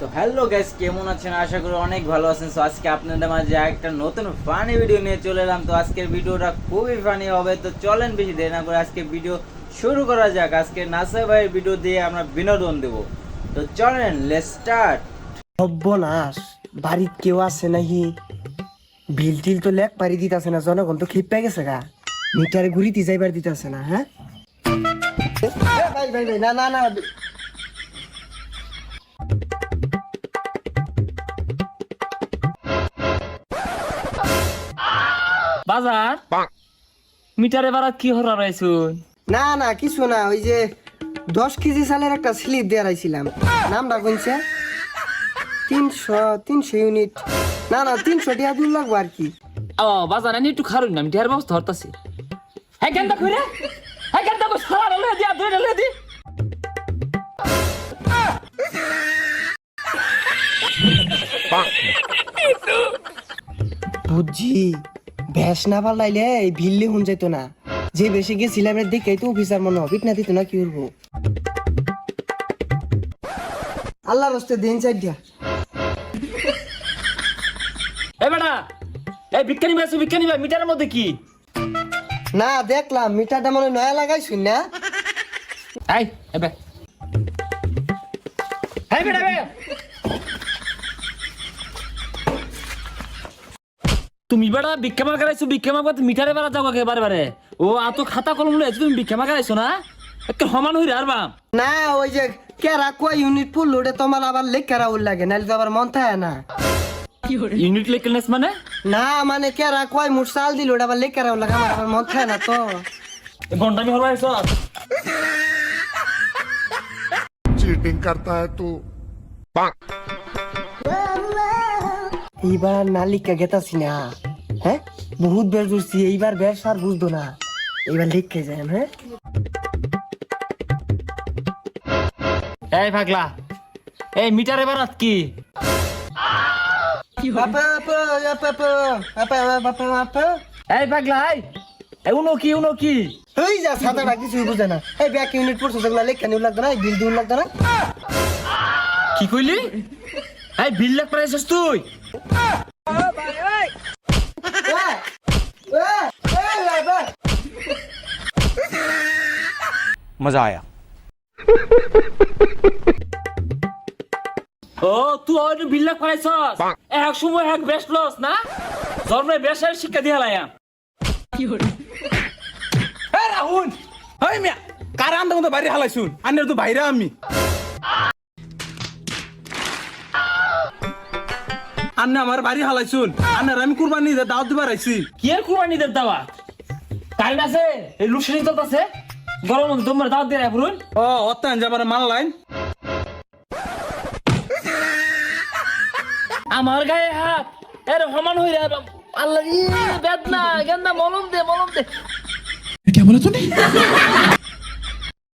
তো hello guys কেমন আছেন? আশা করি অনেক ভালো আছেন। তো আজকে আপনাদের মাঝে একটা নতুন ফানি ভিডিও নিয়ে চলে এলাম। তো আজকের ভিডিওটা খুবই ফানি হবে। তো চলেন বেশি দেরি না করে আজকে ভিডিও শুরু করা যাক। আজকে নাসা ভাইয়ের ভিডিও দিয়ে আমরা বিনোদন দেব। তো চলেন লেটস স্টার্ট সর্বনাশ বাড়িত কেউ আছে নাকি? বিল টিল তো লেখ পারি দিতেছে না জনগণ তো খিপ পেয়ে গেছে গা। মিটারে ঘুরিতে যাইবার দিতেছে না হ্যাঁ? ভাই ভাই ভাই না না না বাজার? মিটারে বাড়াত কি হরা রয়েছুন না না কিছু না ওই যে দশ কেজি চালের একটা স্লিপ দিয়ে রাইছিলাম। নামটা কোনছে তিনশো তিনশো ইউনিট। না না তিনশো টিয়া দূর লাগবো আর কি। ও বাজার আমি একটু খারুন না মিটার ব্যবস্থা হরতাছি হ্যাঁ কেন কইরে? হ্যাঁ কেন কই সারা লয়ে দিয়া দুই লয়ে দি বুঝছি ভ্যাস না পাল্লাইলে এই ভিল্লি হুন যেত না। যে বেশি গেছিলাম এর দেখে তো অফিসার মনে হবিট না দিত না কি করব? আল্লাহর হস্তে দিন চার দিয়া। এ বেটা এই বিজ্ঞানী বেসু বিজ্ঞানী ভাই মিটারের মধ্যে কি? না দেখলাম মিটারটা মনে নয়া লাগাইছুন না? এই এবে এই বেটা তুমি বেটা ভিক্ষা মার্কা রাইছো ভিক্ষা মার্কা মিটারে বেড়া যাও কে বারে বারে ও আতো খাতা কলম লইছো তুমি ভিক্ষা মার্কা রাইছো না একটা সমান হই আর বাম না ওই যে কেরা কয় ইউনিট পড়লো ওটা তোমার আবার লেখারা ওর লাগে নাহলে তো আবার মন থাকে না ইউনিট লেকেলনেস মানে না মানে কেরা কয় মুঠ চাল দিল ওটা আবার লেখারা ওর লাগে আমার আবার মন থাকে না তো ঘন্টামি হল রাইছো चीटिंग करता है तू এইবার না লিখা গেতাছি না হ্যাঁ? বহুত বের জুড়ছি এইবার বেশ আর বুঝতো না। এইবার লিখে যায় হ্যাঁ? এই পাগলা এই মিটারে বারাত কি। এই পাগলা এই উনো কি উনো কি? এই যা সাদাটা কিছুই বুঝে না। এই ব্যাক ইউনিট পড়ছে যেগুলো লেখা নিউ লাগতো না? বিল দিউ লাগতো না? কি কইলি? এই বিল লাগ পাইছস তুই? মজা আয়া ও তুই ওই বিল লাগ পাইছস এক সময় এক বেস্ট লস না? জন্মে বেশের শিক্ষা দিয়া লায়া। এই রাহুল! এই মিয়া কার আন্দা মতো বাইরে হালাইছুন? আনের তো বাইরে আমি। আন্নে আমার বাড়ি হালাইছুন। আন্নার আমি কুরবানি দাওয়াত দিবার আইছি। কি এর কুরবানি দেব দাওয়া কারেন্ট আছে? এই লুসেনি তো আছে গরম তোমার দাঁত দিয়ে পুরুন ও অত্যান যাবার মাল লাইন। আমার গায়ে হাত এর সমান হই রে আল্লাহ বেদনা গেন্দা মলম দে মলম দে। কে বলে তুমি